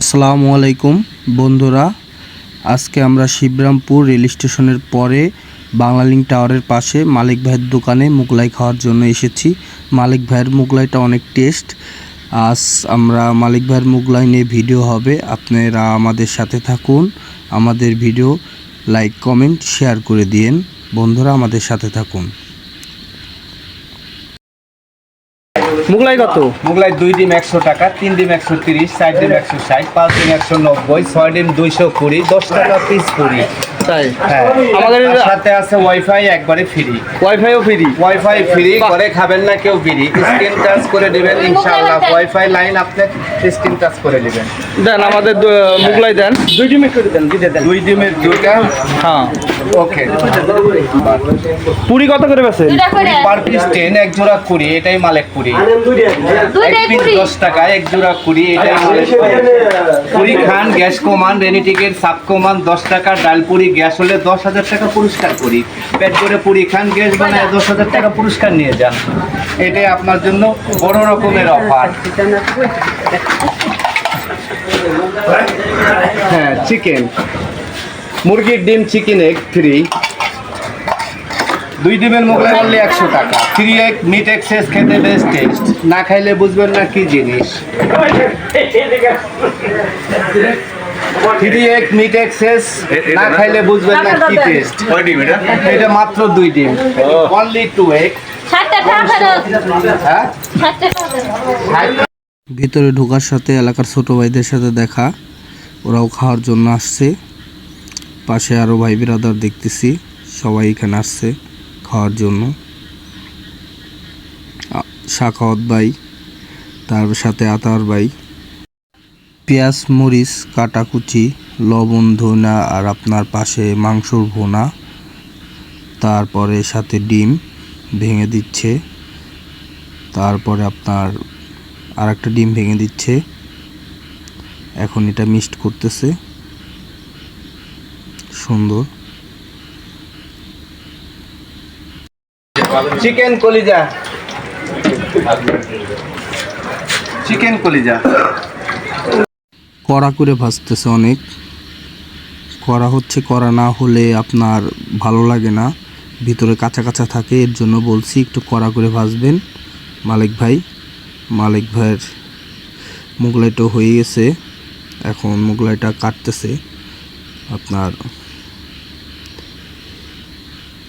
আসসালামু আলাইকুম, বন্ধুরা। আজকে আমরা শিবরামপুর রেল স্টেশনের পরে বাংলালিং টাওয়ারের পাশে মালিক ভাইয়ের দোকানে মোগলাই খাওয়ার জন্য এসেছি। মালিক ভাইয়ের মোগলাইটা অনেক টেস্ট। আজ আমরা মালিক ভাইয়ের মোগলাই নিয়ে ভিডিও হবে। আপনারা আমাদের সাথে থাকুন, আমাদের ভিডিও লাইক, কমেন্ট, শেয়ার করে দিয়েন। বন্ধুরা, আমাদের সাথে থাকুন। মুগলাই কত? মুগলাই দুই ডিম একশো টাকা, তিন ডিম একশো তিরিশ, চার ডিম একশো ষাট, পাঁচ ডিম একশো নব্বই, ছয় ডিম দুইশো কুড়ি, দশ টাকা পিস কুড়ি তাই? হ্যাঁ। আমাদের সাথে আছে ওয়াইফাই একবারে ফ্রি ওয়াইফাইও ফ্রি ওয়াইফাই ফ্রি করে খাবেন না কেউ ফ্রি স্ক্রিন টাচ করে দিবেন ইনশাআল্লাহ ওয়াইফাই লাইন আপনি স্ক্রিন টাচ করে দিবেন দেন আমাদের মুগলাই দেন। দুই ডিমের করে দেন দিতে দেন। দুই ডিমের দুইটা? হ্যাঁ। ওকে পুরি কত করে দুটা পার পিস টেন এক জোড়া কুড়ি এটাই মালেক কুড়ি। এক পিস কুড়ি। দশ টাকা এক জোড়া কুড়ি এটাই মালেক কুড়ি। পুরি খান গ্যাস কমান রেনি টিকেট সাপ কমান দশ টাকা ডাল পুরি গ্যাস হলে দশ হাজার টাকা পুরস্কার করি। পেট করে পুরি খান গ্যাস বানায় দশ হাজার টাকা পুরস্কার নিয়ে যান। এটাই আপনার জন্য বড় রকমের অফার। হ্যাঁ চিকেন মুরগির ডিম চিকেন এগ ফ্রি দুই ডিমের মোগলাই করলে একশো টাকা। থ্রি এগ মিট এক্সেস খেতে বেস্ট টেস্ট না খাইলে বুঝবেন না কি জিনিস। থ্রি এগ মিট এক্সেস না খাইলে বুঝবেন না কি টেস্ট এটা? মাত্র দুই ডিম। অনলি টু হ্যাঁ? ফেরত ভিতরে ঢোকার সাথে এলাকার ছোট ভাইদের সাথে দেখা। ওরাও খাওয়ার জন্য আসছে। পাশে আরও ভাই বিরাদার দেখতেছি। সবাই এখানে আসছে খাওয়ার জন্য। শাখাওয়াত ভাই তার সাথে আতার ভাই। পেঁয়াজ মরিচ কাটাকুচি লবণ ধনা আর আপনার পাশে মাংসর ভোনা। তারপরে সাথে ডিম ভেঙে দিচ্ছে। তারপরে আপনার আর একটা ডিম ভেঙে দিচ্ছে। এখন এটা মিক্সড করতেছে। সুন্দর। চিকেন কলিজা। চিকেন কলিজা। কড়া করে ভাজতেছে অনেক। কড়া হচ্ছে, কড়া না হলে আপনার ভালো লাগে না। ভিতরে কাঁচা কাঁচা থাকে, এর জন্য বলছি একটু কড়া করে ভাজবেন। মালিক ভাই, মালিক ভাইয়ের মোগলাইটা হয়ে গেছে। এখন মোগলাইটা কাটতেছে আপনার।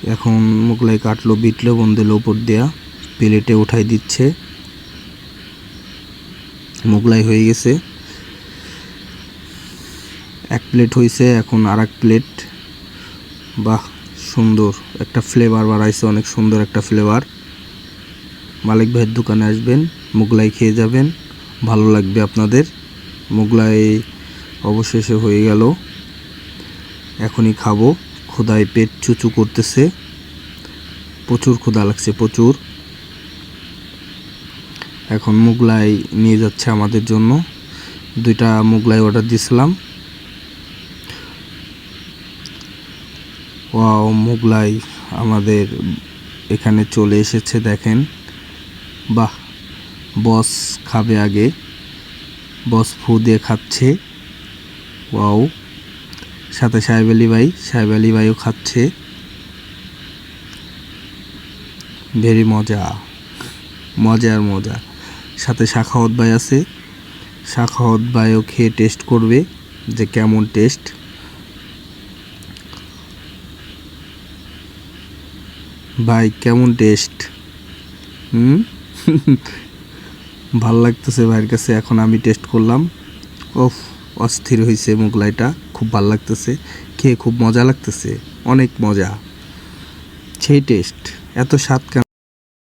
এখন মোগলাই কাটলো, বিটলো বন্ধেলো উপর দেয়া, প্লেটে উঠাই দিচ্ছে। মোগলাই হয়ে গেছে। এক প্লেট হয়েছে এখন আর এক প্লেট বাহ, সুন্দর। একটা ফ্লেভার বাড়াইছে, অনেক সুন্দর একটা ফ্লেভার মালিক ভাইয়ের দোকানে আসবেন, মোগলাই খেয়ে যাবেন। ভালো লাগবে আপনাদের। মোগলাই অবশেষে হয়ে গেল। এখনই খাব। ক্ষুদায় পেট চুচু করতেছে। প্রচুর ক্ষুধা লাগছে, প্রচুর। এখন মোগলাই নিয়ে যাচ্ছে আমাদের জন্য। দুইটা মোগলাই অর্ডার দিয়েছিলাম মোগলাই আমাদের এখানে চলে এসেছে, দেখেন। বাহ, বস খাবে আগে। বস ফু দিয়ে খাচ্ছে। ওয়াও। সাথে সাহেব আলী ভাই, সাহেব আলী ভাইও খাচ্ছে। ভেরি মজা, মজার মজা। সাথে শাখাওয়াত ভাই আছে। শাখাওয়াত ভাইও খেয়ে টেস্ট করবে যে কেমন টেস্ট। ভাই, কেমন টেস্ট হুম? ভালো লাগতেছে ভাইয়ের কাছে, এখন আমি টেস্ট করলাম। ওফ, অস্থির হয়েছে মোগলাইটা, খুব ভালো লাগতেছে। খেয়ে খুব মজা লাগতেছে, অনেক মজা। সেই টেস্ট এত স্বাদ